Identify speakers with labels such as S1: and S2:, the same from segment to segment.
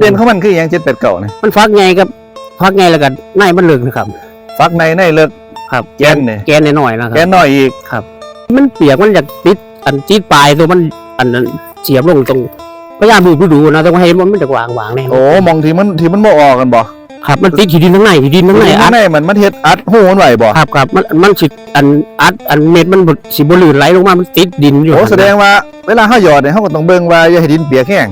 S1: เด่นของมันคืออย่างเจ็ดแปดเก่าเนี่ย
S2: มันฟักไงกับฟักไงแล้วกันในมันเลิกนะครับ
S1: ฟักในในเลิก
S2: ครับ
S1: แกนเนี่ย
S2: แกนน้อยๆนะค
S1: แก
S2: รับ
S1: นน้อยอีก
S2: มันเปียกมันอยากติดอันจีดปลายตัวมันอันนั้นเสียบลงตรงพยายามดูดูๆนะแต่ว่าให้มันมันจะวางวางๆแน่
S1: โอ้มองที่มันที่มันบ่ออกกันบ่
S2: ครับมันติดขีดินทั้งในขีดินทั้งในอั
S1: ข้า
S2: ด
S1: งในมันมันเฮ็ดอัดหูมันไหวบ่
S2: ครับครับมันมันสิอันอัดอันเม็ดมันบ่สิบ่ลื่นไหลลงมามันติดดินอยู่
S1: โอ้แสดงว่าเวลาเฮาหยอดเนี่ยเฮาก็ต้องเบิ่งว่าอย่าให้ดินเปียกแห้ง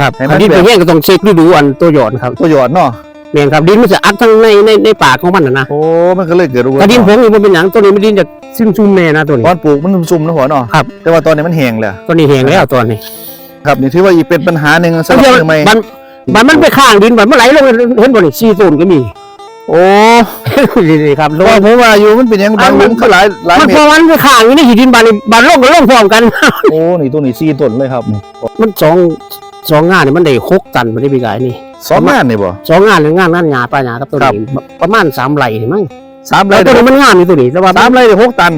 S2: ครับ
S1: ให้มัน
S2: ดินเป็นแห้งก็ต้องเช็คดูๆอันตัวหยอดครับ
S1: ตัวหยอดเนาะ
S2: แม่นครับดินมันจะอัดทั้งในในในปากของมันน่ะนะ
S1: โอ้มันก็เลยเกิดรู
S2: ถ้าดินผงนี่มันเป็นหยังตัวนี้มันดินจะซึมซุ่มๆแน่นะตัวนี้
S1: ตอนปลูกมันซุ่มๆนะหัวเนาะ
S2: ครับ
S1: แต่ว่าตอนนี้มันแห้งแล้ว
S2: ตัวนี้แห้งแล้วตัวนี้
S1: ครับนี่ถือว่าอีกเป็นปัญหาหนึ่งสำหรับ
S2: เดี๋ยว
S1: มือใหม่
S2: มันมันมันไปข้างดินมันมันไหลลงเห็นบ่นี่ซีโซนก็มี
S1: โอ้
S2: นี่ครับ
S1: เพราะว่าผมว่าอยู่มันเป็นหยังบางหลุมก็หลายหลาย
S2: มัน
S1: เม
S2: พ
S1: ต
S2: อ
S1: ร
S2: มันไปข้างอยู่ในหินดินบานนี่บานลงก็ลงพร้อมกัน
S1: โอ้นี่ตัวนี้สี่ต้นเลยครับนี่
S2: มันสอง สองงานนี่มันได้หกตันมันได้ปีกายนี่
S1: สองงานนี่บ่
S2: สองงานหรืองานนั่นหยาปลาหยากับตัว
S1: ครับ
S2: นี้ประมาณสามไร่นี่มั้ง
S1: สามไร่
S2: แล้วตัวนี้มันงามอยู่ตัวนี้แต่ว่า
S1: สามไร่ได้หกตัน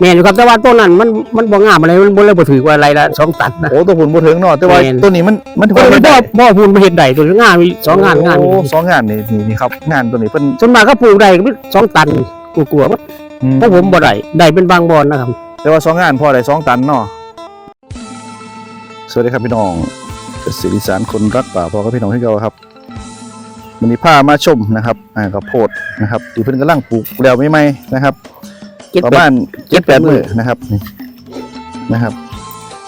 S2: แม่นอยู่ครับแต่ว่าต้นนั้นมันมันบ่งามอะไรมันบ่เลยบ่ถือว่าอะไรละสองตันนะ
S1: โอ้ตัวผุนบ่ถึงเนาะแต่ว่า
S2: แม่น
S1: ตัวนี้มันมันถือ
S2: ตัว
S1: ว่า
S2: นี้
S1: ไม่
S2: บ่
S1: ได้
S2: บ่พูนมาเฮ็ดได้ตัวนี้งามมีสองงานงาน
S1: โอ้
S2: อยู่
S1: สองงานนี่นี่นี่ครับงานตัวนี้เพิ่น
S2: ส่วนมากก็ปลูกได้ก็มีสองตันกลัวๆว่า
S1: อืม
S2: เพราะผมบ่ได้ได้เป็นบางบอนนะครับ
S1: แต่ว่าสองงานพอได้สองตันเนาะสวัสดีครับพี่น้อง เกษตรอีสานคนรักป่าพอกับพี่น้องที่เก่าครับวันนี้พามาชมนะครับอ่าข้าวโพดนะครับที่เพิ่นกำลังปลูกแล้วไม่ไหมนะครับ
S2: เจ็ด
S1: ประ
S2: แป
S1: มา
S2: ด
S1: ณ
S2: เจ็
S1: เจ็
S2: ด
S1: ด
S2: แป
S1: แป
S2: ด
S1: ด
S2: มื้
S1: มื
S2: อ
S1: อนะครับนี่นะครับ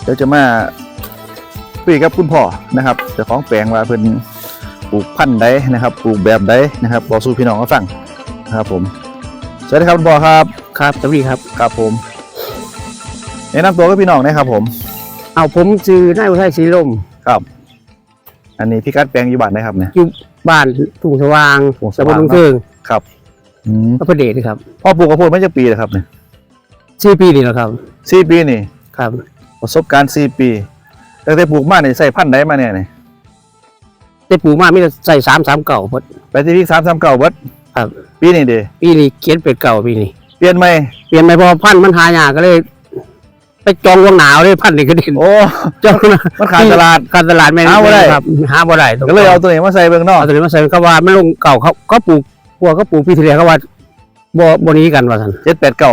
S1: เดี๋ยวจะมาคุยกับคุณพ่อนะครับเจ้าของแปลงว่าเพิ่นปลูกพันธุ์ใดนะครับปลูกแบบใดนะครับบอกสู่พี่น้องเขาฟังนะครับผมสวัสดีครับคุณพ่อครับ
S2: ครับสวัสดีครับ
S1: ครับผมแนะนำตัวกับพี่น้องนะครับผม
S2: เอาผมชื่อนายอุทัยศรีลม
S1: อันนี้พี่กัดแปลงอยู่บ้านนะครับเนี่ย
S2: บ้านทุ่งสว่าง
S1: ทุ่งส
S2: ตำบ
S1: ว่า
S2: ล
S1: ง
S2: ลุงเทิง
S1: อืม
S2: อำเภอเดชครับ
S1: พ่อปลูกข้าวโพดมาจากปีเลยครับเนี่ย
S2: สี่ปีนี่แหละครับ
S1: สี่ปีนี่
S2: ครับ
S1: ประสบการณ์สี่ปีตั้งแต่ปลูกมาเนี่ยใส่พันธุ์ใดมาเนี่ยนี่
S2: ได้ปลูกมามีแต่ใส่สามสามเก่าหมด
S1: ไปที่พี่สามสามเก้าเบิด
S2: ครับ
S1: ปีนี้เด้
S2: ปีนี้เขียนเป็ดเก่าปีนี้
S1: เปลี่ยนไหม
S2: เปลี่ยนไปพอพันธุ์มันหายากก็เลย ไปจองวงหนาวเลยพันธุ์นี่ก็เด่น
S1: โอ้
S2: จอง
S1: มันขาดตลาด
S2: การตลาดแม่น
S1: หาบ่ได้
S2: ครับหาบ่ได้ตรง
S1: ก็เลยเอาตัวนี้มาใส่เบิ่งเนอก
S2: เอาตัวนี้มาใส่เขาว่าไม่ลงเก่าเขาเขาปลูกพวกเขาปลูกปีที่แล้วเขาว่าบ่บ่หนี้กันว่าซั่น
S1: เจ็ดแปดเก้า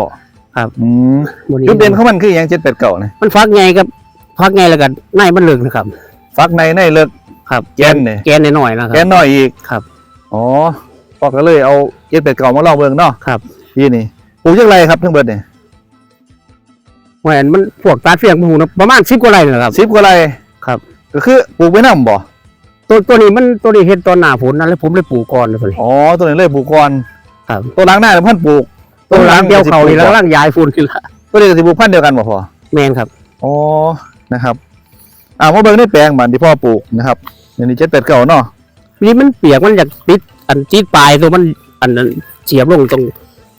S2: ครับ
S1: อืม
S2: บ่หนี้
S1: จุดเด่นของมันคืออย่างเจ็ดแปดเก้าเนี่ย
S2: มันฟักไงกับฟักไงแล้วกันในมันเลิกนะครับ
S1: ฟักในในเลิก
S2: ครับ
S1: แกนเนี่ย
S2: แกนน้อยๆนะค
S1: แก
S2: รับ
S1: นน้อยอีก
S2: ครับ
S1: อ๋อพ่อก็เลยเอาเจ็ดแปดเก้ามาลองเบิ่งเนาะ
S2: ครับ
S1: ปีนี้ปลูกจังไรครับทั้งเบิดเนี่ย
S2: แหวนมันพวกตาเฟียงพวกนั้นประมาณ10กว่าไร่นี่แหละครับ
S1: สิบกว่าไร
S2: ครับ
S1: ก็คือปลูกไว้น้ำบ่
S2: ตัวตัวนี้มันตัวนี้เฮ็ดตอนหน้าฝนนั่นแล้วผมเลยปลูกก่อนเลยตัวนี้
S1: อ๋อตัวนี้เลยปลูกก่อน
S2: ครับ
S1: ตัวหล้างหน้าเนี่ยพันธุ์ปลูก
S2: ตัวหลังเดียวเขานี่แล้ว
S1: ตัว
S2: ล่างยายฝุ่นขึ้นละ
S1: ตัวนี้ก็สิปลูกพันธุ์เดียวกันบ่พอ
S2: แมนครับ
S1: อ๋อนะครับอ่ามาเบิ่งในแปลงบ้านที่พ่อปลูกนะครับอันนี้เจ็ดแปดเก้าเนาะ
S2: นี่มันเปียกมันอยากติดอันจีดปลายตัวมันอันนั้นเสียบลงตรง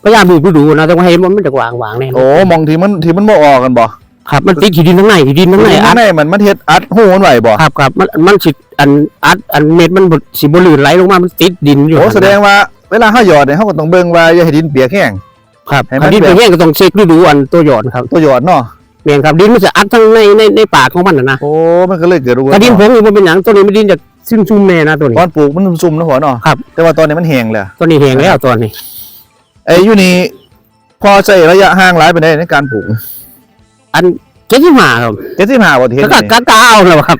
S2: พยายามดูดูๆนะแต่ว่าให้มันมันจะวางวางๆแน่
S1: โอ้มองที่มันที่มันบ่ออกกันบ่
S2: ครับมันติดขีดินทั้งในขีดินทั้งในอั
S1: ข้า
S2: ด
S1: งในมันมันเฮ็ดอัดหูมันไหวบ่
S2: ครับครับมันมันสิอันอัดอันเม็ดมันบ่สิบ่ลื่นไหลลงมามันติดดินอยู่
S1: โอ้แสดงว่าเวลาเฮาหยอดเนี่ยเฮาก็ต้องเบิ่งว่าอย่าให้ดินเปียกแห้ง
S2: ครับ
S1: ให้มัน
S2: อันดิน
S1: แบบ
S2: เป็นแห้งก็ต้องเช็คดูๆอันตัวหยอดครับ
S1: ตัวหยอดเนาะ
S2: แม่นครับดินมันจะอัดทั้งในในในปากของมันน่ะนะ
S1: โอ้มันก็เลยเกิดรู
S2: ถ้าดินผงนี่มันเป็นหยังตัวนี้มันดินจะซึมซุ่มๆแน่นะตัวนี้
S1: ตอนปลูกมันซุ่มๆนะหัวเนาะ
S2: ครับ
S1: แต่ว่าตอนนี้มันแห้งแล้ว
S2: ตัวนี้แห้งแล้วตัวนี้
S1: ไอ้อยู่นี่พอใช้ระยะห่างหลายไปได้ในการปลูก
S2: อันเจ็ดสิบห้าครับ
S1: 75บ่ที่เห็น
S2: แล้วก็กะกาเอาแล้วครับ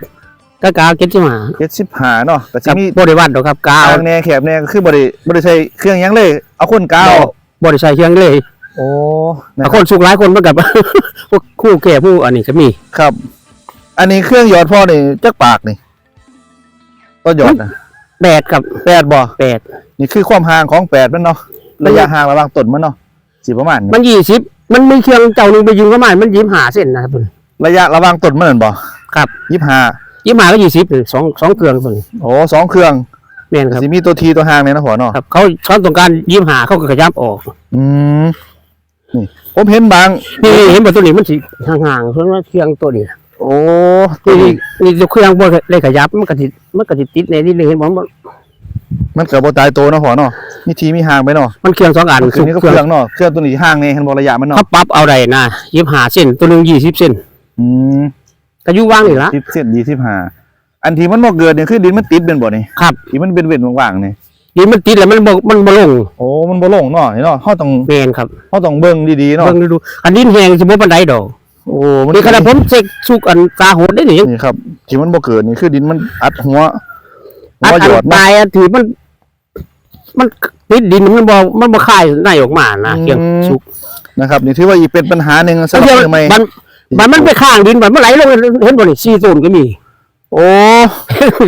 S2: กะกาเจ็ดสิบห้า
S1: 75เนาะก็
S2: ค
S1: สิ
S2: รับ
S1: มี
S2: บริวัตดอกครับกาว
S1: ทางแนวแคบแนวก็คือบ่ได้บ่ได้ใช้เครื่องหยังเลย เอาคนกาว
S2: บริษัทเครื่องเลย
S1: โอ้นะ
S2: แต่คนสุกหลายคนเหมือนกับ พวกคู่แก่ผู้อันนี้จะมี
S1: ครับ อันนี้เครื่องหยอดพ่อนี่จักปากนี่ก็หยอดนะ
S2: แปดกับ
S1: แปดบ่
S2: แปด
S1: นี่คือความห่างของแปดมันเนาะ
S2: มัน
S1: ระยะห่างระหว่างต้นมันเนาะสิประมาณนี้
S2: มันยี่สิบมันมีเครื่องเจ้าหนึงไปยืมเข้ามามันยิ้มหาเส้นนะครับ
S1: ระยะระหว่างต้นมันนั่นบ่
S2: ครับ
S1: ยี่ห้า
S2: ยิ้มหาก็ยี่สิบสองสองเครื่องตัวนี้
S1: โอ้สองเครื่อง
S2: แม่นครับ
S1: สิมีตัวทีตัวห่างเนี่ยนะหัวเนาะ
S2: ครับเขาเขาต้องการยิ้มหาเขาก็ขยับออก
S1: อืมนี่ผมเห็นบาง
S2: นี่เห็นบ่ตัวนี้มันสิห่างๆเพราะว่าเครื่องตัวนี้
S1: โอ้ตัว
S2: นี่
S1: นี้
S2: นี่ตัวเครื่องบ่ได้ขยับมันก็สิมันก็สิติดในนี่เลยเห็นบ่ มัน
S1: มันเกิดบ่ตายโตวเนาะหัวเนาะมีทีมีห่างไปเนาะ
S2: มันเครื่องสองอัน
S1: คือนี่ก็
S2: เครื่
S1: เค
S2: อ
S1: รื่องงเนาะเครื่องตัวนี้ห่างนี่เห็นบ่ระยะมันเนาะ
S2: เขาปรับเอาได้นะยิ้มหาเส้นตัวหนึงยี่สิบเส้น
S1: อืม
S2: ก็อยู่ว่างนี่ละ
S1: สิบเส้นยี่สิบห้าอันที่มันบ่เกิดเนี่ยคือดินมันติดเป็นบ่นี่
S2: ครับ
S1: ที่มันเป็นเว้นว่างๆนี่
S2: ดินมันติดแล้วมันบ่มันบ่ลง
S1: โอ้มันบ่ลงเนาะนี่เนาะเฮาต้อง
S2: แม่นครับ
S1: เฮาต้องเบิ่งดีๆเนาะ
S2: เบิ่งดูๆอันดินแห้งสิบ่ปานใดดอก
S1: โอ้มัน
S2: นี่ขนาดผมเช็คสุกอันกาโหดได้นี่ยัง
S1: นี่ครับที่มันบ่เกิดนี่คือดินมันอัดหัวหั
S2: อั
S1: ว
S2: ด
S1: หย
S2: อั
S1: อด
S2: น
S1: เนาะ
S2: ตายอันที่มัน มันติดดินมันบ่มันบ่คายในออกมานะ
S1: อืม
S2: เกี่ยงสุก
S1: นะครับนี่ถือว่าอีกเป็นปัญหาหนึ่งสำหรับ
S2: เดี๋ยว
S1: มือใหม่
S2: มันมันมันไปข้างดินมันมันไหลลงเห็นบ่นี่4ต้นก็มี
S1: โอ้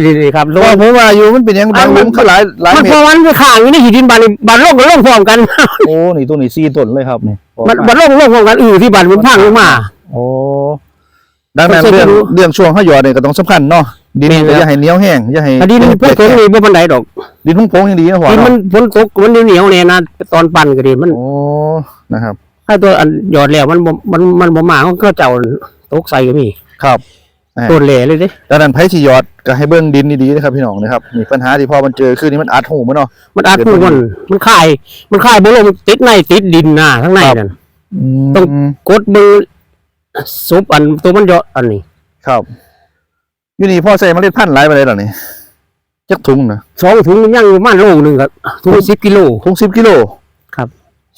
S2: นี่ครับ
S1: เพ
S2: ล
S1: ราะ
S2: ง
S1: ว่าผมว่าอยู่มันเป็นหยังบางหลุมคือหลายหลาย
S2: มัน
S1: เม
S2: พ
S1: ต
S2: อ
S1: ร
S2: มันไปข้างอยู่ในหินดินบานนี่บานลงก็ลงพร้อมกัน
S1: โอ้นี่ตัวนี้สี่ต้นเลยครับนี่
S2: มันบานลงลงพร้อมกันอือที่บานมันพังลงมา
S1: โอ้ดังนั้น
S2: ผมเคย
S1: เรื่อง
S2: ดู
S1: เรื่องช่วงเขาหยอดเนี่ยก็ต้องสำคัญเนาะ ดิน
S2: แม่น
S1: ก็
S2: ครับ
S1: อย่าให้เหนียวแห้งอย่าให้
S2: อันนี้มันพวกตรงนี้บ่ปานใดดอก
S1: ดินพุ่งโป่งยังดีนะพ่อ
S2: ดินมัน
S1: เนาะ
S2: ฝนตกมันเหนียวๆเนี่ยนะตอนปั่นก็ดีมัน
S1: โอ้นะครับ
S2: ถ้าตัวอันหยอดแล้วมันบ่มันมันบ่มาก็เจ้าตกใส่ก็มี
S1: ครับอ่า
S2: ต้นแหล่เลยเด้
S1: ดังนั้นไผสิหยอดก็ให้เบิ่งดินดีๆนะครับพี่น้องนะครับนี่ปัญหาที่พ่อมันเจอคือนี่มันอัดหูมันเนาะ
S2: มันอาจพูดมันมันคาย มันคายบ่ลงมันติดในติดดินน่ะข้างในนั่นต้องกดมือซุปอันตัวมันเยอะอันนี้
S1: ครับ อยู่นี่พ่อใส่เมล็ดพันธุ์หลายไปเลยเหรอนี่จักถุงนะ
S2: สองถุงยังอยู่ประมาณโลนึงครับถุงสิบกิโล
S1: ถุงสิบกิโล
S2: ครับ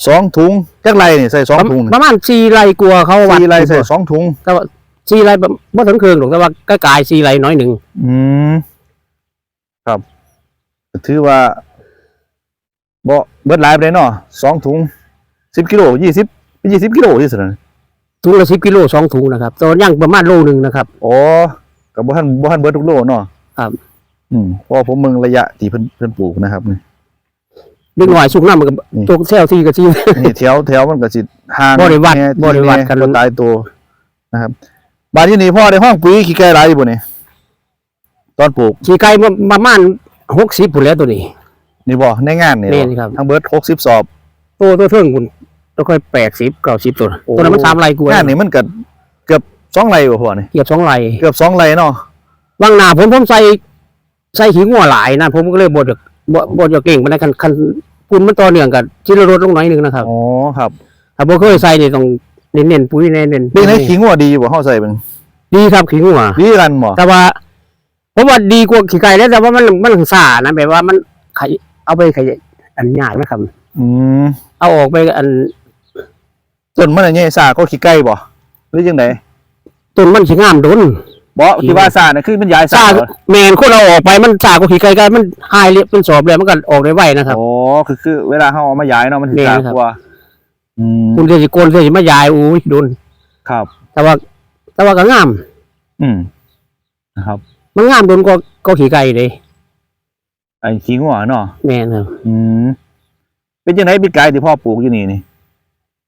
S1: สองถุงจักไรนี่ใส่สองถุง
S2: ป
S1: นี่
S2: ระมาณสี่ไร่กลัวเขาวัด
S1: สี่ไรใส่สองถุง
S2: แต่ว่าสี่ไร่บ่บ่ถึงเครื่องหรอกแต่ว่าใกล้ๆสี่ไร่น้อยหนึ่ง
S1: อืมครับถือว่าบ่เบิดหลายไปเลยเนาะสองถุงสิบกิโลยี่สิบยี่สิบกิโลที่สุดนะ
S2: ถุงละสิบกิโลสองถุงนะครับตัวยังประมาณโลนึงนะครับ
S1: โอ้ กับบ่ทันบ่ทันเบิดทุกโลเนาะ
S2: ครับ
S1: อืมเพราะว่าผมเมืองระยะที่เพิ่นเพิ่นปลูกนะครับนี่
S2: เล็กหน่อยสุกน้ำมันก็
S1: นี่
S2: ตัวเซลที่ก็ที่
S1: นี่แถวแถวมันก็สิห่าง
S2: บ่ได้วัด
S1: แน่
S2: บ่ได้วัดกัน
S1: แบ่ตายตัวนะครับบ้านที่นี่พ่อได้ห้องปุ๋ยขี้ไก่หลายอยู่บ่นี่ตอนปลูก
S2: ขี่ไก่มาประมาณหกสิบผุนแหล้วตัวนี้
S1: นี่บ่ในงานนี่
S2: แม่
S1: บ่
S2: นครับ
S1: ทั้งเบิด60สอบ
S2: ตัวตัวเทิงคุณตัวค่อยแปดสิบเก้าสิบตัว
S1: โอ้
S2: ตัวนั้นมันสามไร่กว่า
S1: งานนี่มันก็ เกือบ2ไร่บ่พ่อนี่
S2: เกือบสองไร่
S1: เกือบ2ไร่เนาะ
S2: บางหนาผมผมใส่ใส่หิงหัวหลายนะผมก็เลยบดจากบดบดจากเก่งมันได้คันคันคุณมันต่อเนื่องกันที่เราลดลงหน่อยหนึงนะครับ
S1: อ๋อครับ
S2: ถ้าบ่เคยใส่นี่ต้องเน้นๆปุ๋ยเน้นๆ
S1: เป็นไงขิงว่าดีบ่เฮาใส่เบิ่ง
S2: ดีครับขิงหัว
S1: ดีกันบ่
S2: แต่ว่าผมว่าดีกว่าขี้ไก่แล้วแต่ว่ามันมันซ่านะแบบว่ามันไขเอาไปขยายอันยากนะครับ
S1: อืม
S2: เอาออกไปอัน
S1: ต้นมันอันใหญ่ซ่าก็ขี้ไก่บ่หรือจังได
S2: ต้นมันสิงามโดน
S1: บ่ที่ว่าซ่าน่ะคือมันยายซ่า
S2: ซ่า
S1: เหรอ
S2: แมนคนเอาออกไปมันซ่ากว่าขี้ไก่ไก่มันหายเรียบเป็นสอบเลยมันก็ออกได้ไวนะครับ
S1: โอ้คือคือเวลาเฮาเอามาย้ายเนาะมันสิ
S2: แม่น
S1: ซ่า
S2: ครับ
S1: กว่าอืม
S2: คุณเสียสิโกนเสียสิมายายอู้ยโดน
S1: ครับ
S2: แต่ว่า แต่ว่าก็งาม
S1: อืมนะครับ
S2: มันงามโดนก็ก็ขี่ไก่เลย
S1: ไอ้ขิงหัวเนาะ
S2: แม่นครับ
S1: อืมเป็นจังไดปีกายที่พ่อปลูกอยู่นี่นี่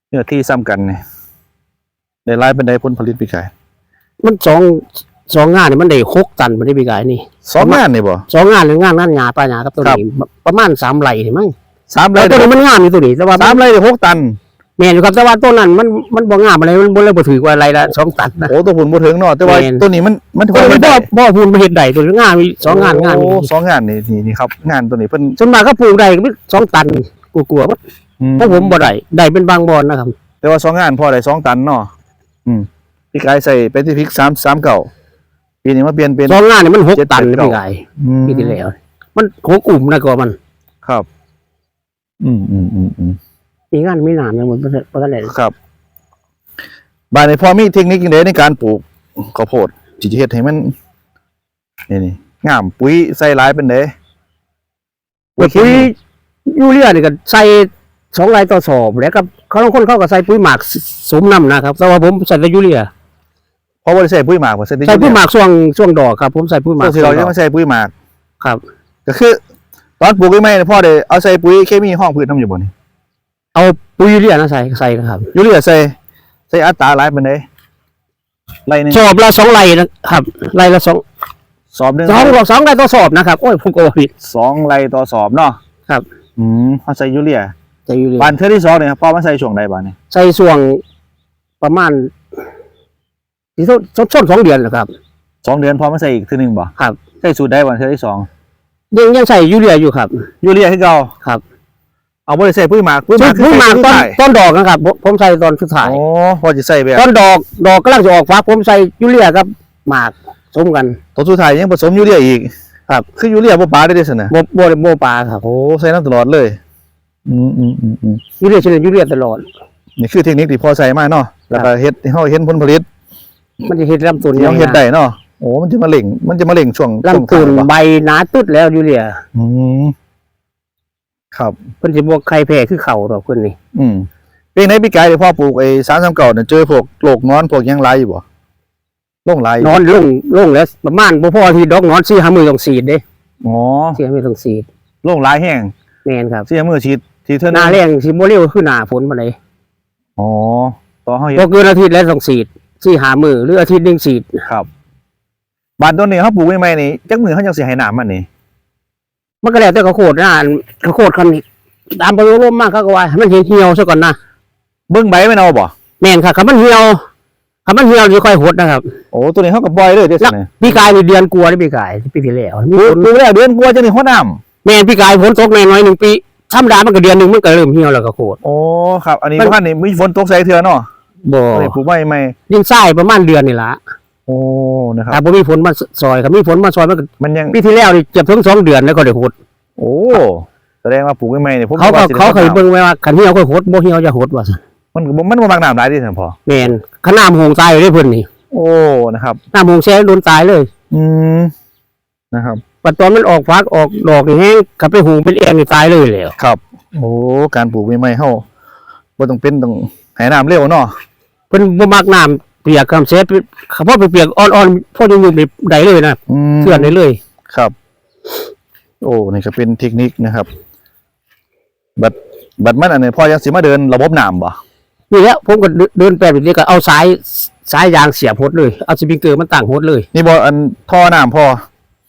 S1: เนื้อที่ซ้ำกันนี่ได้หลายเป็นได้ผลผลิตปีกาย
S2: มันสองสองงานนี่มันได้หกตันมันได้ปีกายนี่
S1: สองงานนี่บ่
S2: สองงานหรืองานนั่นงาป้าหยากับตัว
S1: ครับ
S2: นี้ประมาณสามไร่นี่มั้ง
S1: สามไร่
S2: แล้วตัวนี้มันงามอยู่ตัวนี้แต่ว่า
S1: สามไร่ได้หกตัน
S2: แม่นอยู่ครับแต่ว่าต้นนั้นมันมันบ่งามอะไรมันบ่เลยบ่ถือว่าอะไรละสองตันนะ
S1: โอ้ตัวผลบ่ถึงเนาะแต่ว่า
S2: แม่น
S1: ตัวนี้มันมัน
S2: ตัวนี้
S1: ได้
S2: บ่บ่พูนมาเฮ็ดได้ตัวนี้งามมีสองงานงาน
S1: โอ้
S2: นี่
S1: สองงานนี่นี่นี่ครับงานตัวนี้เพิ่น
S2: ส่วนมากก็ปลูกได้ก็สองตันกลัวๆว่า
S1: อืม
S2: เพราะผมบ่ได้ได้เป็นบางบอนนะครับ
S1: แต่ว่าสองงานพอได้สองตันเนาะอืม พี่กายใส่ไปที่พริกสามสามเก่าปีนี้มาเปลี่ยนเป็น
S2: สองงานนี่มันหก
S1: เจ็ด
S2: ตัน
S1: แปด
S2: นี่
S1: เก้า
S2: ปีกาย
S1: อืม
S2: ปีที่แล้ว มันหกอุ่มนะก็มัน
S1: ครับ อืมอืมอืมอืม
S2: มีงานมีน้ำยังบ่บ่บ่ทันได้
S1: ครับบานในพอมีเทคนิคยังไงในการปลูกข้าวโพดจิจะเฮ็ดให้มันนี่นี่งามปุ๋ยใส่หลายเป็นเด้
S2: ปุ๋ย
S1: เคมี
S2: ยูเรียนี่ก็ใส่สองไร่ต่อสอบแล้วก็เขาบางคนเขาก็ใส่ปุ๋ยหมักสมน้ำนะครับแต่ว่าผมใส่แต่ยูเรีย
S1: เพราะว่าใส่ปุ๋ยหมากบ่ใส่
S2: ใส่ปุ๋ยหมักช่วงช่วงดอกครับผมใส่ปุ๋ยหมั
S1: ป
S2: ก
S1: กติเรา
S2: ช่วงด
S1: จะ
S2: อก
S1: มาใส่ปุ๋ยหมาก
S2: ครับ
S1: ก็คือ ตอนปลูกใหม่ๆเนี่ยพ่อได้เอาใส่ปุ๋ยเคมีห้องพืชทำอยู่บ่นี่
S2: เอาปุ๋ยยูเรียนะใส่ใส่นะครับ
S1: ยูเรียใส่ใส่อัตราหลายเป็นเด้ไรหนึง
S2: สอบละสองไร่นะครับไร่ละสอง
S1: สอบหนึง
S2: สองสองไร่ต่อสอบนะครับโอ้ยผมก็ว่าผิด
S1: สองไรต่อสอบเนาะ
S2: ครับ
S1: อืมเขาใส่ยูเรีย
S2: ใส่ยูเรีย
S1: บานเทือที่สองเนี่ยพ่อมาใส่ช่วงใดบ้านนี่
S2: ใส่ช่วงประมาณ ที่ส้นส้นสองเดือนนะครับ
S1: สองเดือนพ่อมาใส่อีกเทีหนึงบ่
S2: ครับ
S1: ใส่สูตรใดบ้านเทือที่สอง
S2: ยังยังใส่ยูเรียอยู่ครับ
S1: ยูเรียให้เก่า
S2: ครับ
S1: เอาบ่ได้ใส่ปุ๋ยหมากปุ๋ยหมาก
S2: ปุ๋ยหมัก
S1: คือ
S2: ต้น
S1: ใส่
S2: ต้นดอกนะครับผมผมใส่ตอนสุดท้าย
S1: โอ้พ่อจะใส่แบบ
S2: ต้นดอกดอกกำลังจะออกฟ้าผมใส่ยูเรียกับหมากสมกัน
S1: ตัวสุดท้ายยังผสมยูเรียอีก
S2: ครับ
S1: คือยูเรียบ่ปลาได้เด้อซั่นน่ะ
S2: บ่บ่ได้บ่ปลาครับ
S1: โอ้ใส่น้ำตลอดเลยอืมอืมอืมอืม
S2: ยูเรียเฉลี่ยยูเรียตลอด
S1: นี่คือเทคนิคที่พ่อใส่มาเนาะแล้วก็เฮ็ดให้เฮาเห็นผลผลิต
S2: มันจะเฮ็ดลำต้น
S1: ที่เฮาเฮ็ดได้เนาะโอ้มันจะมาเล่ง มันจะมาเล่งช่วงช่วง
S2: ลำต้น
S1: ท้ายบ่
S2: ใบหนาตุดแล้วยูเรีย
S1: อืมครับ
S2: เพิ่นสิบ่ใครแพ้คือเขาดอกเพิ่นนี่
S1: อืมปีไหนปีกายที่พ่อปลูกไอ้3-3เก่าเนี่ยเจอพวกโรคนอนพวกหยังหลายอยู่บ่ลงหลายอยู่
S2: นอนลงลงแล้วประมาณบ่พอที่ดอกนอน4 5มื้อต้องฉีดเด้
S1: อ๋อ
S2: 4 5มื้อต้องฉีด
S1: ลงหลายแห้ง
S2: แม่นครับ
S1: เสียมือฉีดทีเท่า
S2: หน้าแรงสิบ่เร็วคือหน้าฝนปานใด
S1: อ๋อต่อเฮาเฮ็
S2: บ่
S1: ด
S2: เกินอาทิตย์แล้วต้องฉีด 4 5มื้อหรืออาทิตย์หนึงฉีด
S1: ครับบ้านต้นนี้เขาปลูกใหม่ๆนี่จักมือเขาจังสิให้น้ำมันนี่
S2: มันก็แล้วแต่ข้าวโพดนะข้าวโพดคันนี้ตามไปรวมมากเขาก็ว่าให้มันเหี่ยวๆซะก่อนนะ
S1: เบิ่งใบมันเอาบ่
S2: แม่นค่ะคันมันเหี่ยวคันมันเหี่ยวจะค่อยหดนะครับ
S1: โอ้ตัวนี้เขาก็ปล่อยเลยเด้อ
S2: แล้
S1: ซั่
S2: วน
S1: น่ะ
S2: พี่กายนี่เดือนกลัวได้พี่กายปีที่แล้วมี
S1: ปลู
S2: ฝ
S1: ก
S2: น
S1: ปลูกแล้วเดือนกว่าจะนี่หัวน้ำ
S2: แม่นพี่กายฝนตกแน่น้อยหนึ่งปีธรรมดามันก็เดือนหนึ่งมันก็เริ่มเหี่ยวแล้วก็โคตร
S1: โอ้ครับ อันนี้
S2: มัน
S1: บ้านนี่มีฝนตกใส่เทื่อเนาะ
S2: บ่
S1: ตัวนี้ปลูกใหม่ใหม่
S2: ยิงไส้ประมาณเดือนนี่ละ
S1: โอ้นะค
S2: แต่
S1: รับ
S2: บ่มีฝนมาซอยครับมีฝนมาซอยมันก็
S1: มันยัง
S2: ปีที่แล้วนี่เจ็บถึงสองเดือนแล้วก็ได้หด
S1: โอ้แสดงว่าปลูกใหม่ๆนี่ผม
S2: เขาก็
S1: ว่สิได้
S2: เขาเคย
S1: น้ำ
S2: เบิ่งไว้ว่าคันเหี่ยวก็หดบ่เหี่ยวจะหดว่าซั่น
S1: มันก็บ่มันบ่มักน้ำหลายเดิท่านพ่อ
S2: แม่นขนาดหงตายเลยเพิ่นนี่
S1: โอ้นะครับ
S2: น้ำหงแช่โดนตายเลย
S1: อืมนะครับ
S2: ปัจตอนมันออกฟักออกดอกนี่แห้งกลับไปหุงเป็นแองนี่ตายเลยแล้ว
S1: ครับ โอ้การปลูกใหม่ๆเฮาบ่ต้องเป็นต้องให้น้ำเร็วเนาะ
S2: เพิ่นบ่มักน้ำเปียกคำเสร็จเขาพอไปเปียกอ่อนๆพอยุ่มๆนี่ได้เลยนะ
S1: อืม
S2: เสื่อนได้เลย
S1: ครับ โอ้นี่ก็เป็นเทคนิคนะครับ บัดบัดมันอันนี้พอยังสิมาเดินระบบน้ำบ่
S2: นี่แหละผมก็เดิเดินไปแบบนี้ก็เอาสายสายยางเสียบหดเลยเอาสปริงเกอร์มันตั้งหดเลย
S1: นี่บ่อันท่อน้ำพอ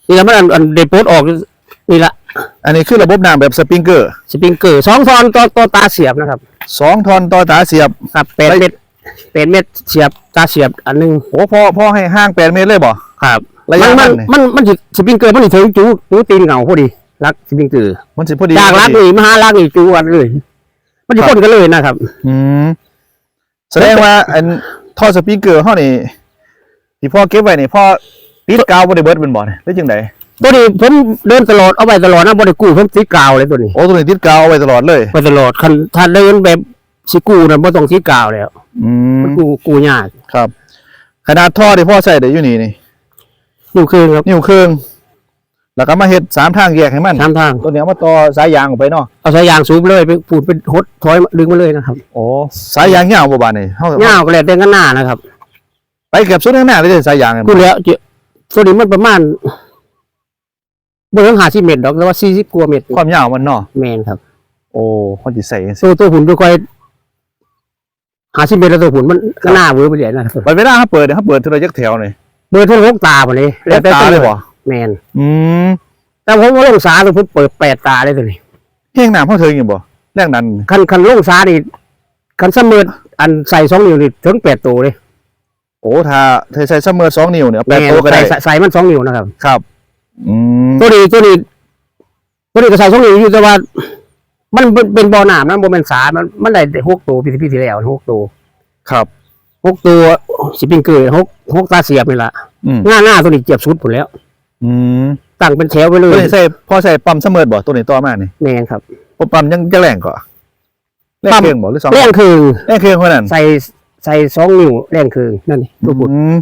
S2: นี่แล้วมันอันอันได้โพดออกนี่ละ
S1: อันนี้คือระบบน้ำแบบสปริงเกอร์
S2: สปริงเกอร์สองซอนต่อต่อตาเสียบนะครับ
S1: สองทอนต่อตาเสียบ
S2: ครับแปดเม็ด แปดเม็ดเสียบตาเสียบอันหนึง
S1: โอ้พอพอให้ห่างแปดเมตรเลยบ่
S2: ครับ
S1: ระยะ
S2: มัน
S1: มั
S2: มันนมันมันสิสปริงเกอร์มันสิถึงจูจูตีนเหงาพอดีรักสปริงเกอร์
S1: มันสิพอดี
S2: จากรักนี่มาหารักนี่จูกันเลย มันจะพ่นกันเลยนะครับ
S1: อืมแสดงว่าอันท่อสปริงเกอร์เฮานี่ที่พ่อเก็บไว้นี่พ่อติดกาวบ่ได้เบิดเป็นบ่เนี่ยหรือจังได
S2: ตัวนี้ผมเดินตลอดเอาไปตลอดนะบริกูผมติดกาวเลยตัวนี้
S1: โอ้ตัวนี้ติดกาวเอาไว้ตลอดเลย
S2: ไปตลอดคันถ้าเดินแบบ สิกูนะบ่ต้องติดกาวแล้ว
S1: อืม
S2: มันกูกูยาก
S1: ครับ ขนาดท่อที่พ่อใส่ได้อยู่นี่นี่
S2: อยู่คืนครับ
S1: นิ้วครึ่งแล้วก็มาเฮ็ดสามทางแยกให้มัน
S2: ตามทาง
S1: ตัวเนี้ยเอามาต่อสายยางออกไปเนาะ
S2: เอาสายยางสูบเลยไปปูดเป็นหดถอยดึงมาเลยนะครับ
S1: โอ้สายยางยาวบ่บาดนี่เฮา
S2: ยาวก็แล้วแต่กันหน้านะครับ
S1: ไปเก็บสุดข้างหน้าเลยเด้อสายยางเนี่ย
S2: กูแล้วเจตัวนี้มันประมาณบ่ถึง50เมตรดอกแต่ว่า40กว่าเมตร
S1: ความยาวมันเนาะ
S2: แม่นครับ
S1: โอ้เขาสิใส่จังซี่
S2: ตัวตัวหุ่นตัวค่อย 50เมตรแล้วตัวหุ่นมันก็หน้าเวอร์ไปเลยนะครับ
S1: บัดเวลาเขาเปิดเนี่ยเขาเปิดเท่าไหร่จักแถวนี่
S2: เบอร์โทรหกตาบ่นี้
S1: แล้วตาเลยบ่
S2: แม่น
S1: อืม
S2: แต่ผมว่าลงสาตัวผมเปิดแปดตาเลยตัวนี้
S1: เฮียงน้ำเขาถึงอยู่บ่แรงนั้น
S2: คันคันลงสานี่คันเสมออันใส่สองนิ้วนี่ถึงแปดตัวเลย
S1: โอ้ถ้าถ้าใส่เสมอ2นิ้วเนี่ยเอาแปดโตวก็ได้
S2: ใส่ใส่มันสองนิ้วนะครับ
S1: ครับ อืม
S2: ตัวนี้ตัวนี้ตัวนี้ก็ใส่สองนิ้วอยู่แต่ว่า มันเป็นเป็นบ่อน้ำนะบ่เป็นสามันมันได้หกตัวปีที่ปีที่แล้วหกตัว
S1: ครับ
S2: หกตัวสิปิงเกอร์หกหกตาเสียบนี่ละ
S1: อืม
S2: หน้าหน้าตัวนี้เจ็บสุดผลแล้ว
S1: อืม
S2: ตั้งเป็นแถวไปเล
S1: ตัวยนี้ใส่พอใส่ปั๊มเสมอบ่ตัวนี้ต่อมานี่
S2: แม่นครับ
S1: พอปั๊มยังจะแรงกว่าแรง
S2: ปั๊ม
S1: เครื่องบ่หรือสอง
S2: แรงคือ
S1: แรงเครื่องเท่านั้น
S2: ใส่ใส่สองนิ้วแรงคือนั่นนี่ตัวบุตร
S1: อืม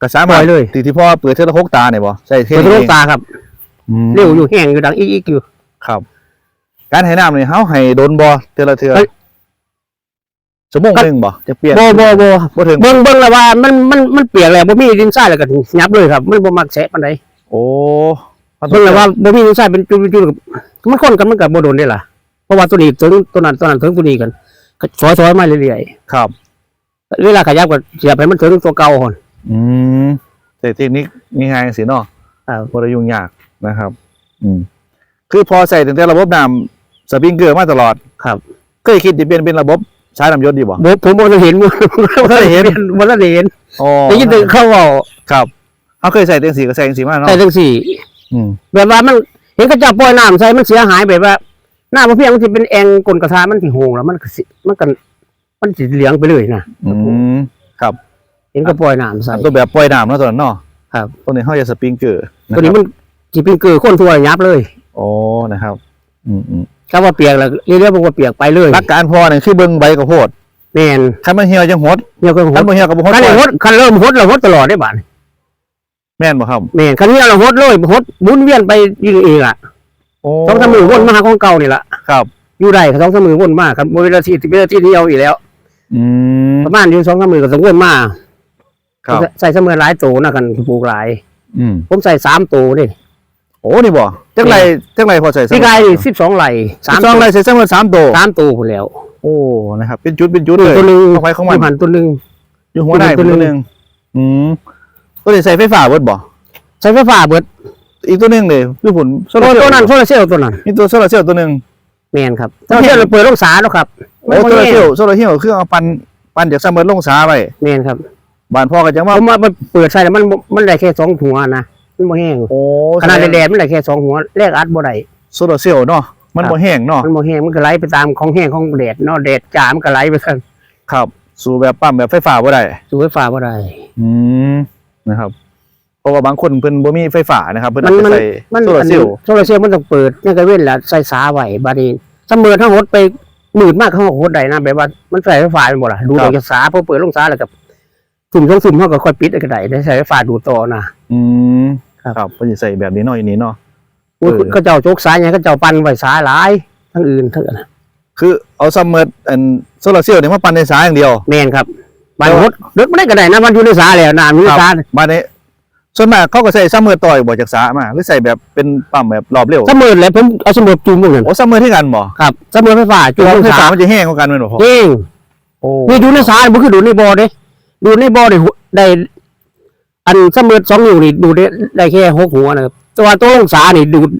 S1: ก็สามารถ
S2: ปล่อยเลย
S1: ที่ที่พ่อเปิดเทอละหกตาเนี่ยบ่ใส่เท
S2: เป็น
S1: นี้
S2: ลูกตาครับ
S1: อืม
S2: เร็วอยู่แห้งอยู่ดังอีกอีกอยู่
S1: ครับ การให้น้ำนี่เฮาให้โดนบ่เทื่อละเทื่อ
S2: เฮ้ย
S1: ชั่วโมงหนึงบ่จะเปลี่ยน
S2: โบโบโบ
S1: บ่ถึง
S2: เบิ่งเบิ่งแล้วว่ามันมันมันเปียกแล้วบ่มีดินทรายแล้วก็ยับเลยครับ มันบ่มักแฉะปานใด
S1: โอ้
S2: เบิ่งแล้วว่าบ่มีดินทรายเป็นจุดๆมันคนกันมันก็บ่โดนได้ล่ะเพราะว่าตัวนี้ถึงตัวนั้นตัวนั้นถึงตัวนี้กันก็ซอยๆมาเรื่อย
S1: ครับ
S2: ๆเวลาขยับก็เสียบให้มันถึงตัวเก่าหั่น
S1: อืมแต่เทคนิคง่ายๆสิเนาะ
S2: ครับ
S1: บ่ได้ยุ่งยากนะครับ อืมคือพอใส่ตั้งแต่ระบบน้ำ สปริงเกอร์มาตลอด
S2: ครับ
S1: เคยคิดจะเปลี่ยนเป็นระบบใช้น้ำยศดีบ่
S2: บ่ผมบ่ได้เห็นบ่ได้เห็นบ่ได้เห็น
S1: อ๋อ
S2: ได้ยินแต่เขาเว้า
S1: ครับเขาเคยใส่เต็งสีก็ใส่เต็งสีมาเนาะ
S2: แต่จังซี่
S1: อืม
S2: แบบว่ามันเห็นเขาจับปล่อยน้ำใส่มันเสียหายแบบว่าน้ำมันเพียงมันสิเป็นแองกลนกระทะมันสิโหงแล้วมันก็สิมันก็มันสิเหลืองไปเลยนะ
S1: อืมครับ
S2: เห็นก็ปล่อยน้ำใส่
S1: ตัวแบบปล่อยน้ำเนาะตัวนั้นเนาะ
S2: ครับ
S1: ตัวนี้เฮาจะสปริงเกอร์ะ
S2: ตัวนี้
S1: ครับ
S2: มันสิเป็นเกือคนทั่วยับเลย
S1: โอ้นะครับ อืมอืม
S2: ถ้าว่าเปียกแล้วเรียกๆบอกว่าเปียกไปเลย
S1: หลักการพอเนี่ยคือเบิ่งใบข้าวโพด
S2: แม่น
S1: คันมันเหี่ยวจังหด
S2: เนี่ยก็ห
S1: คัน
S2: ด
S1: บ่เหี่ยวก็บ่หด
S2: คันนี้หดคันเริ่มหดแล้วหดตลอดได้บาด
S1: แม่นบ่ครับ
S2: แม่นคันนี้เราหดเลยหดหมุนเวียนไปอยู่เองอะ
S1: โอ้
S2: สองสามมือวนมาหาของเก่านี่ล่ะ
S1: ครับ
S2: อยู่ได้ก็สองสามมือวนมาครับเวลาที่เวลาที่เดียวอีกแล้ว
S1: อืม
S2: ประมาณอยู่สองสามมือก็ต้องวนมา
S1: ครับ
S2: ใส่เสมอหลายโตนะกันปลูกหลาย
S1: อืม
S2: ผมใส่สามโตนี่
S1: โอ้นี่บ่ จังไรจังไรพอใส่
S2: พี่กายสิบสองไหล
S1: สามสองไรใส่เสมอสามตัว
S2: สามโตคนแล้ว
S1: โอ้นะครับ เป็นจุดเป็นจุดเลย
S2: ตัวหนึ่ง
S1: ของไฟของมัน
S2: อยู่หันตัวหนึ่ง
S1: อยู่หัวได้
S2: ตั
S1: ตัวว
S2: หนึ่ง
S1: หนึงอืมตัวนี้ใส่ไฟฟ้าเบิดบ่
S2: ใช้ไฟฟ้าเบิด
S1: อีกตัวหนึงเลยคือผลโซ
S2: ตัว
S1: ลาร์เซล
S2: ตัว
S1: ล์
S2: นั้นโซลาร์เซลล์ตัวนั้น
S1: มีตัวโซลาร์เซลล์ตัวหนึง
S2: แมนครับโซลาร์เซลล์เราเปิดลงสาแล้วครับ
S1: โอ้โซลาร์เซลล์โซลาร์เซลล์คือเอาปันปันจากเสมอลงสาไป
S2: แมนครับ
S1: บ้านพ่อก็จัง
S2: ผ
S1: ว่า
S2: มว่ามันเปิดใส่แล้วมันมันได้แค่สองหัวนะ มันบ่แห้ง
S1: โอ้
S2: ขนาดแดดๆมันได้แค่สองหัวแรกอัดบ่ได้
S1: โซลาร์เซลล์เนาะมัน
S2: ครับ
S1: บ่แห้งเนาะ
S2: มันบ่แห้งมันก็ไหลไปตามของแห้งของแดดเนาะแดดจ้ามันก็ไหลไปทาง
S1: ครับสู่แบบปั๊มแบบไฟฟ้าบ่ได้
S2: สู่ไฟฟ้าบ่ได้
S1: อืมนะครับเพราะว่าบางคนเพิ่นบ่มีไฟฟ้านะครับเพิ่น
S2: มั
S1: อาจ
S2: น
S1: จะ
S2: มัน
S1: ใส่
S2: มัน
S1: โซลาร์เซลล์
S2: โซลาร์เซลล์มันต้องเปิดนี่ก็เว้นแล้วใส่สาไว้บัดนี้ถ้าเมื่อทั้งหดไปมืดมากเขาก็หดได้นะแบบว่ามันใส่ไฟฟ้าไปหมดล่ะดูดออกจากสาพอเปิดลงสาแล้วก็สุ่มสองสุ่มเขาก็ค่อยปิดก็ได้ได้ใส่ไฟฟ้าดูดต่อนะ
S1: อืม
S2: ครับ
S1: ครับเพิ่นสิใส่แบบนี้เนาะอันนี้เนาะ
S2: อุ้ย
S1: เออ
S2: เขาเจ้าโจกสายไงเขาเจ้าปั่นไว้สายหลายทั้งอื่นทั้งอื่น
S1: คือเอาซัมเมอร์อันโซลาร์เซลล์นี่มาปั่นในสายอย่างเดียว
S2: แมนครับบันหดเลิกไม่ได้ก็ได้นะมันอยู่ในสาแล้วน้ำอยู่ในสา
S1: มาในส่วนมากเขาก็ใส่ซัมเมอร์ต่อยบ่จากสามาหรือใส่แบบเป็นปั๊มแบบรอบเร็ว
S2: เสมอเลยผมเอาเสมอจูงมือนั่น
S1: โอ้ซัมเมอร์ที่กันบ่
S2: ครับเสมอไฟฟ้าจูง
S1: ตัว
S2: มือ
S1: ไฟ
S2: สา
S1: ฟ้ามันจะแห้งกว่ากันแม่นบ่พ่อ
S2: จริง
S1: โอ้
S2: นี่ดูในสาบ่คือดูในบ่อเด้ดูในบ่อได้หัวได้ อันเสมอสองนิ้วนี่ดูได้ได้แค่หกหัวนะครับแตัวาตัวลงสานี่ดูด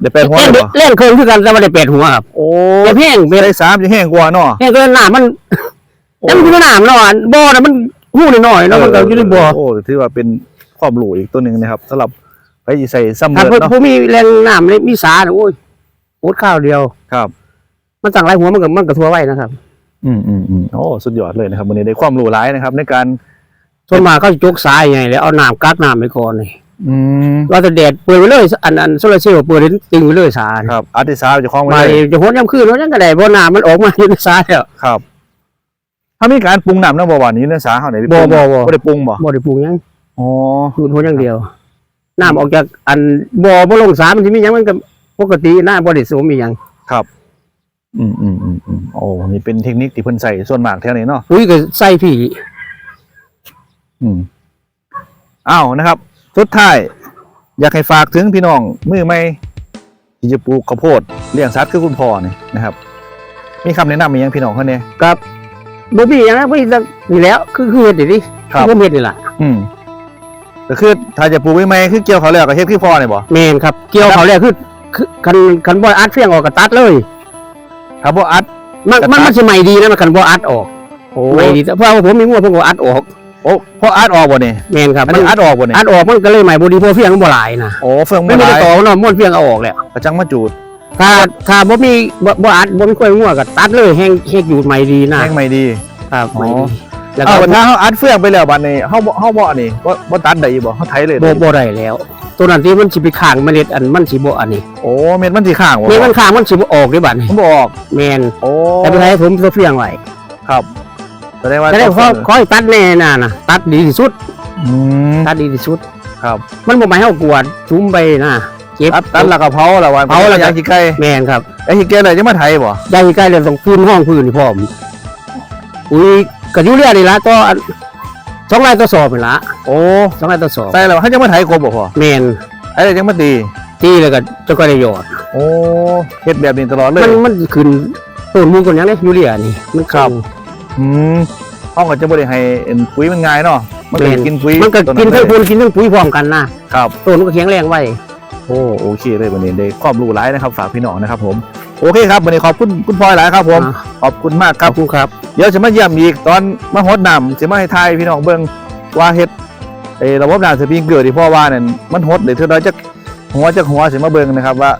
S1: เดี๋ยวเป็นหัว
S2: เล่น
S1: เลยบ่
S2: เล่นเครื่องคือกันแต่ว่าได้แปดหัวครับ
S1: โอ้
S2: แต่แห้งเป็น
S1: ใส่สามจะแห้งกว่าเนาะ
S2: แห้งเกินหน้ามันยังอยู่ในน้ำเนาะอันบ่อน่ะมันหู้น้อยๆเนาะมันก็อยู่ในบ่อ
S1: โอ้ถือว่าเป็นความรู้อีกตัวหนึงนะครับสำหรับไปสิใส่ซัมเม
S2: ถ้า
S1: อร์
S2: เพิ่น
S1: เนาะ
S2: ผู้มีแรงน้ำเลยมีสาน่ะโอ้ยโอดข้าวเดียว
S1: ครับ
S2: มันสั่งไรหัวมันก็มันก็ทั่วไว้นะครับ
S1: อืมอืมอืมโอ้สุดยอดเลยนะครับวันนี้ได้ความรู้หลายนะครับ ในการ
S2: ส่วนมากเขาจะจกสายไงแล้วเอาน้ำกักน้ำไปก่อนนี่
S1: อืม
S2: ว่าแต่แดดเปิดไปเลยอันอันโซลาร์เซลล์เปิดให้ตึงไปเลยสานี่
S1: ครับอาร์ติสาจะคล้องไว้
S2: มา
S1: เลย
S2: จะหดย่ำคืนหดย่ำกระไดเพราะน้ำมันออกมาอยู่ในสาแล้ว
S1: ครับถ้ามีการปรุงน้ำน้ำบ่หวานนี้เนื้อสาเขาไหน
S2: บ่บ่บ่
S1: บ่ได้ปรุงบ่
S2: บ่ได้ปรุงหยัง
S1: อ๋อ
S2: คือหดอย่างเดียวน้ำออกจากอันบ่อบ่ลงสามันสิมีหยังมันก็ปกติน้ำบ่ได้สูงมีหยัง
S1: อืมอืมอืมอืมโอ้นี่เป็นเทคนิคที่เพิ่นใส่ส่วนมากแถวนี้เนาะ
S2: อุ้ยก็ใส่พี่
S1: อืมอ้าวนะครับ สุดท้าย อยากให้ฝากถึงพี่น้องมือใหม่ที่จะปลูกข้าวโพดเลี้ยงสัตว์คือคุณพ่อนี่นะครับ มีคำแนะนำมีหยังพี่น้องเขาเนี่ย
S2: กับบ่มีหยังนะบ่มีแต่นี่แหล้ว คือคือเฮ็ดนี่ดิ
S1: ครับ
S2: ผมเฮ็ดนี่ล่ะ
S1: อืมก็คือถ้าจะปลูกใหม่ๆคือเกี่ยวเขาวแล้วก็เฮ็ดคือพ่อนี่บ่
S2: แม่นครับ เกี่ยวเขาแล้วคือคือคันคันบ่อัดเฟียงออกก็ตัดเลย
S1: ถ้าบ่อัด
S2: มัน
S1: ก็ตัด
S2: มันมันสิใหม่ดีนะมันคันบ่อัดออก
S1: โอ้
S2: ใหม่ดีแต่เพราะว่าผมมีงัวผมก็อัดออก
S1: โอ้พออัดออกบ่นี่
S2: แม่นครับ
S1: อัน
S2: มัน
S1: นี้อัดออกบ่นี่
S2: อัดออกมันก็เลยใหม่บ่ดีเพราะเฟียงมันบ่หลายนะ
S1: โอ้เฟือง
S2: ไม่
S1: บ่
S2: มี
S1: หลา
S2: แต่
S1: ย
S2: ต่อเนาะม้วนเฟียงเอาออกแล้ว
S1: กระจังมาจูด
S2: ถ้าถ้าบ่มีบ่บ่อัดบ่มีกล้วยงัวก็ตัดเลยแห้งแห้งอยู่ใหม่ดีนะ
S1: แห้งใหม่ดี
S2: ครับ
S1: อ๋อ
S2: ใหม่ดีแล้ว
S1: เอา
S2: ก็
S1: ถ้าเฮาอัดเฟืองไปแล้วบัดนี้เฮาบ่เฮาบ่นี่บ่บ่ตัดได้อีกบ่เฮาไถเลย
S2: บ่
S1: ได้
S2: บ่ได้แล้วตัวนั้นที่มันสิไปข้างเมล็ดอันมันสิบ่อันนี้
S1: โอ้เม็ดมันสิข้างบ่
S2: เมล็ดมันข้างมันสิบ่ออกเด้บัดนี้
S1: ผมบ่ออก
S2: แม่น
S1: โอ้
S2: แต่ไปให้ผมตัวเฟียงไว้
S1: ครับ แสดงว่า
S2: แต่ได้ขอ
S1: ต้อง
S2: ขอให้ตัดแน่น่ะนะตัดดีที่สุด
S1: อืม
S2: ตัดดีที่สุด
S1: ครับ
S2: มันบ่หมายให้เฮากวาดชุมไปนะเก็บ
S1: ตัดตัดแล้วก็เผาแล้ววัน
S2: เผาแล้วก็
S1: ยางขี้ไก่
S2: แม่นครับ
S1: ไอ้ขี้ไก่เลยจะมาไถบ่
S2: ได้ใกล้เรื่องต้องพื้นห้องพื้นนี่พร้อมอุ้ยก็อยู่เรียนี่ละต่ออันสองไร่ต่อสอบนี่ละ
S1: โอ้
S2: สองไร่ต่อสอบ
S1: ใส่แล้วเขาจะมาไถกบบ่พ่อ
S2: แม่น
S1: ไอ้เด็กจะมาตี
S2: ที่แล้วก็จะก็ได้ยอด
S1: โอ้เฮ็ดแบบนี้ตลอดเลย
S2: มันมันขึ้นต้นมูลคนหยังเลยยูเรียนี่มัน
S1: ครับ
S2: ขึ้น
S1: อืมห้องก็จะบ่ได้ให้เอ็นปุ๋ยมันง่ายเนาะมันก็
S2: แม่น
S1: กินปุ๋ย
S2: มันก็
S1: ตัว
S2: กินทั้ง
S1: เลย
S2: ปูนกินทั้งปุ๋ยพร้อมกันนะครับต้นมันก็แข็งแรงไว้
S1: โอ้โอเคเลยวันนี้ได้ความรู้หลายนะครับ ฝากพี่น้องนะครับผมโอเคครับวันนี้ขอบคุณคุณพลอยหลายครับ ผม
S2: อ่า
S1: ขอบคุณมากค
S2: ข
S1: รั
S2: อ
S1: บบ
S2: คุณครับ
S1: เดี๋ยวจะมาเยี่ยมอีกตอนมาฮดน้ำจะมาให้ทายพี่น้องเบิ่งว่าเฮ็ดไอ้ระบบน้ำสปริงเกอร์ที่พ่อว่านั่นมันฮดหรือเท่าไรจักหัวจักหัวสิมาเบิ่งนะครับว่า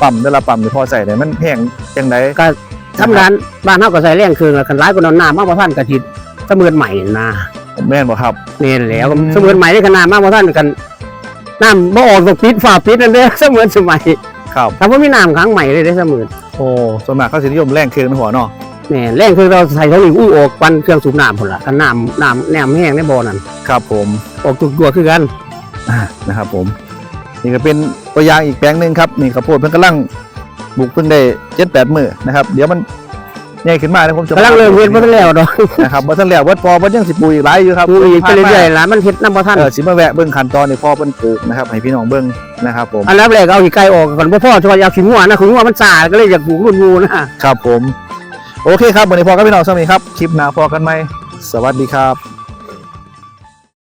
S1: ปั๊มแต่ละปั๊มที่พ่อใส่เนี่ยมันแห้งจังได
S2: ทำงานบ้านเฮาก็ใส่แรงเครื่องแล้วกันหลายกว่านั้นน้ำมาบ่ทันกะทิเสมือนใหม่นะ
S1: โอ้แม่นบ่ครับ
S2: นี่แหล้ว
S1: อืม
S2: เสมือนใหม่ได้ขนาดมากว่าท่านกันน้ำบ่ออกต้องปิดฝาปิดนั่นเด้อเสมือนสมัย
S1: ครับ
S2: ถ้าว่ามีน้ำขังใหม่เลยได้อเสมือน
S1: โอ้ส่วนมากเขาสินิยมแรงเครื่องในหัวเนาะ
S2: แนี่แรงคือเราใส่เท่านี้อู้ออกปันเครื่องสูบน้ำพุ่นละกันน้ำน้ำแหนมแห้งในบ่อนั่น
S1: ครับผม
S2: ออกตุกตัวคือกัน
S1: อ่านะครับผมนี่ก็เป็นตัวอย่างอีกแปลงหนึ่งครับนี่ข้าวโพดเพิ่งกำลัง บุกเพิ่งได้เจ็ดแปดมือนะครับ เดี๋ยวมันใหญ่ขึ้นมาแล้วผมจะ
S2: กำลังเริ่มเฮ็ดบ่ทันแล้วดอก
S1: นะครับบ่ทันแล้ววัดพอวัดยังสิปลูกอีกหลายอยู่ครับ
S2: ดูอีกไปเรื่อยๆล่ะมันเฮ็ดน้ำบ่ทัน
S1: เออสิมาแวะเบิ่งขั้นตอนในพ่อเพิ่นปลูกนะครับให้พี่น้องเบิ่งนะครับผม
S2: อันแรกแรกเอาอีกไก่ออกก่อนบ่พอจะว่าอยากขี้งัวนะขี้งัวมันสาก็เลยอยากปลูกรุ่นงูนะครับ
S1: ผม โอเคครับวันนี้พอกับพี่น้องสวัสดีครับคลิปหน้าพอกันไหมสวัสดีครับ